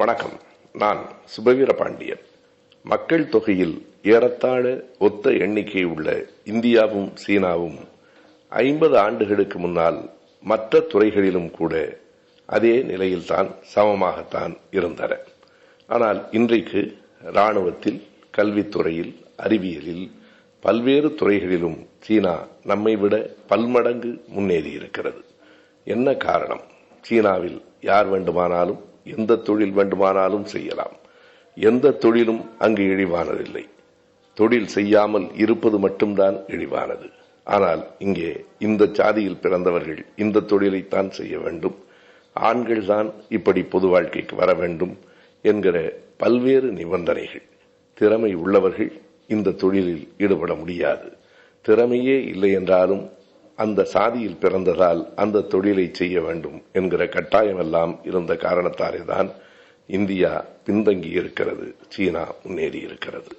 வணக்கம். நான் சுபவீர பாண்டியன் மக்கள் தொகையில் ஏறத்தாழ ஒத்த எண்ணிக்கை உள்ள இந்தியாவும் சீனாவும் ஐம்பது ஆண்டுகளுக்கு முன்னால் மற்ற துறைகளிலும் கூட அதே நிலையில்தான் சமமாகத்தான் இருந்தன. ஆனால் இன்றைக்கு ராணுவத்தில் கல்வித்துறையில் அறிவியலில் பல்வேறு துறைகளிலும் சீனா நம்மை விட பல்மடங்கு முன்னேறி இருக்கிறது என்ன காரணம்? சீனாவில் யார் வேண்டுமானாலும் எந்த தொழில் வேண்டுமானாலும் செய்யலாம். எந்த தொழிலும் அங்கு இழிவானதில்லை. தொழில் செய்யாமல் இருப்பது மட்டும்தான் இழிவானது. ஆனால் இங்கே இந்த சாதியில் பிறந்தவர்கள் இந்த தொழிலைத்தான் செய்ய வேண்டும். ஆண்கள் தான் இப்படி பொது வாழ்க்கைக்கு வர வேண்டும் என்கிற பல்வேறு நிபந்தனைகள். திறமை உள்ளவர்கள் இந்த தொழிலில் ஈடுபட முடியாது. திறமையே இல்லை என்றாலும் அந்த சாதியில் பிறந்ததால் அந்த தொழிலை செய்ய வேண்டும் என்கிற கட்டாயமெல்லாம் இருந்த காரணத்தாலே தான் இந்தியா பின்தங்கி இருக்கிறது சீனா முன்னேறி இருக்கிறது